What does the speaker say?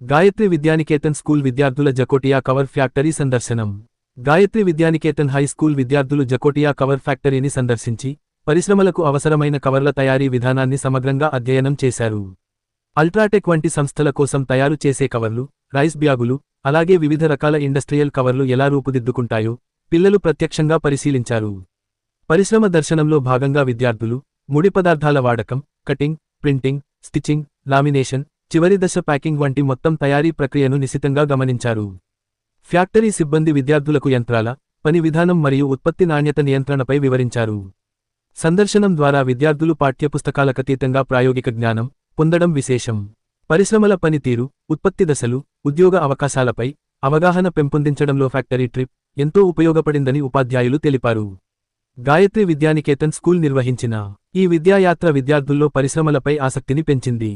Gayatri Vidyanikethan school విద్యార్థుల Jakotia cover factory సందర్శనం. Gayatri Vidyanikethan high school విద్యార్థులు జకోటియా కవర్ ఫ్యాక్టరీని సందర్శించి పరిశ్రమలకు అవసరమైన కవర్ల తయారీ విధానాన్ని సమగ్రంగా అధ్యయనం చేశారు. అల్ట్రాటెక్ వంటి సంస్థల కోసం తయారు చేసే కవర్లు రైస్ బ్యాగులు అలాగే వివిధ రకాల ఇండస్ట్రియల్ కవర్లు ఎలా రూపుదిద్దుకుంటాయో పిల్లలు ప్రత్యక్షంగా పరిశీలించారు. పరిశ్రమ దర్శనంలో భాగంగా విద్యార్థులు ముడి పదార్థాల వాడకం కటింగ్ ప్రింటింగ్ స్టిచింగ్ లామినేషన్ చివరి దశ ప్యాకింగ్ వంటి మొత్తం తయారీ ప్రక్రియను నిశితంగా గమనించారు. ఫ్యాక్టరీ సిబ్బంది విద్యార్థులకు యంత్రాల పని విధానం మరియు ఉత్పత్తి నాణ్యత నియంత్రణపై వివరించారు. సందర్శనం ద్వారా విద్యార్థులు పాఠ్యపుస్తకాలకతీతంగా ప్రాయోగిక జ్ఞానం పొందడం విశేషం. పరిశ్రమల పనితీరు ఉత్పత్తి దశలు ఉద్యోగ అవకాశాలపై అవగాహన పెంపొందించడంలో ఫ్యాక్టరీ ట్రిప్ ఎంతో ఉపయోగపడిందని ఉపాధ్యాయులు తెలిపారు. గాయత్రి విద్యానికేతన్ స్కూల్ నిర్వహించిన ఈ విద్యాయాత్ర విద్యార్థుల్లో పరిశ్రమలపై ఆసక్తిని పెంచింది.